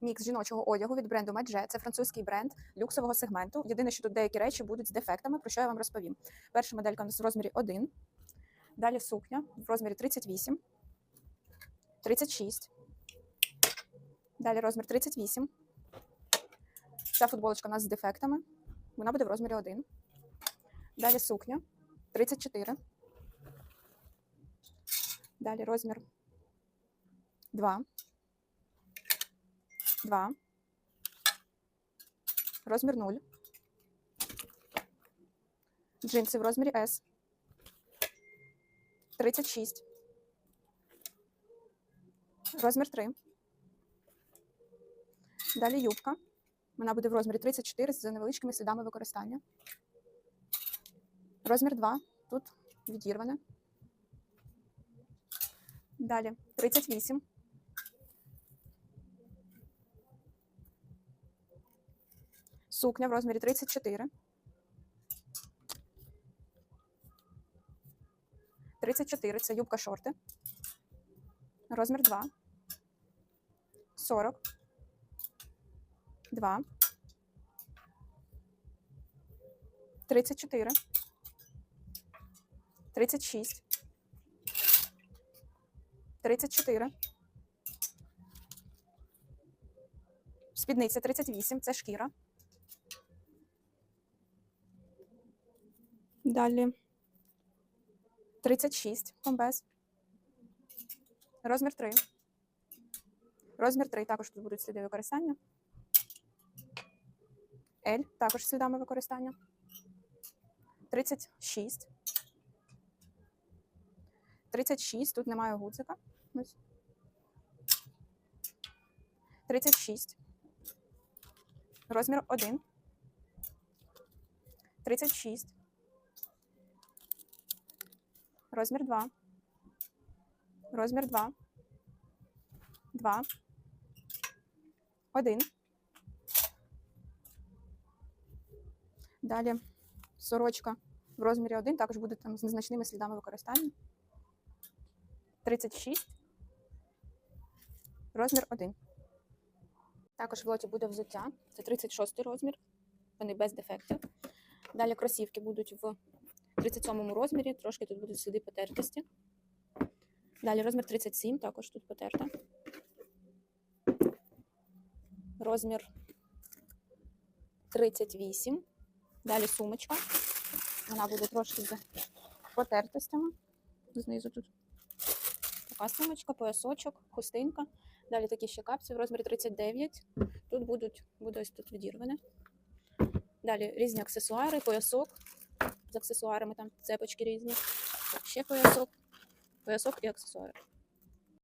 мікс жіночого одягу від бренду Madge. Це французький бренд люксового сегменту. Єдине, що тут деякі речі будуть з дефектами, про що я вам розповім. Перша моделька у нас в розмірі 1. Далі сукня в розмірі 38, 36. Далі розмір 38. Ця футболочка у нас з дефектами. Вона буде в розмірі 1. Далі сукня 34. Далі розмір 2. 2. Розмір 0. Джинси в розмірі S. 36. Розмір 3. Далі юбка. Вона буде в розмірі 34 з невеличкими слідами використання. Розмір 2. Тут відірване. Далі 38. Сукня в розмірі 34. 34 це юбка шорти. Розмір 2. 40. 2. 34. 36. 34. Спідниця 38, це шкіра. Далі 36 комбез. Розмір 3. Розмір 3 також тут будуть сліди використання. L також слідами використання. 36. 36. Тут немає гудзика. Ось. 36. Розмір 1. 36. Розмір 2. Розмір 2. 2. 1. Далі сорочка в розмірі 1 також буде там з незначними слідами використання. 36. Розмір 1. Також в лоті буде взуття. Це 36 розмір. Вони без дефектів. Далі кросівки будуть в 37 розмірі. Трошки тут будуть сліди потертості. Далі розмір 37, також тут потерта. Розмір 38. Далі сумочка. Вона буде трошки з потертостями. Знизу тут така сумочка, поясочок, хустинка. Далі такі ще капці в розмірі 39. Тут будуть, буде ось тут відірване. Далі різні аксесуари, поясок з аксесуарами, там цепочки різні. Ще поясок, поясок і аксесуари.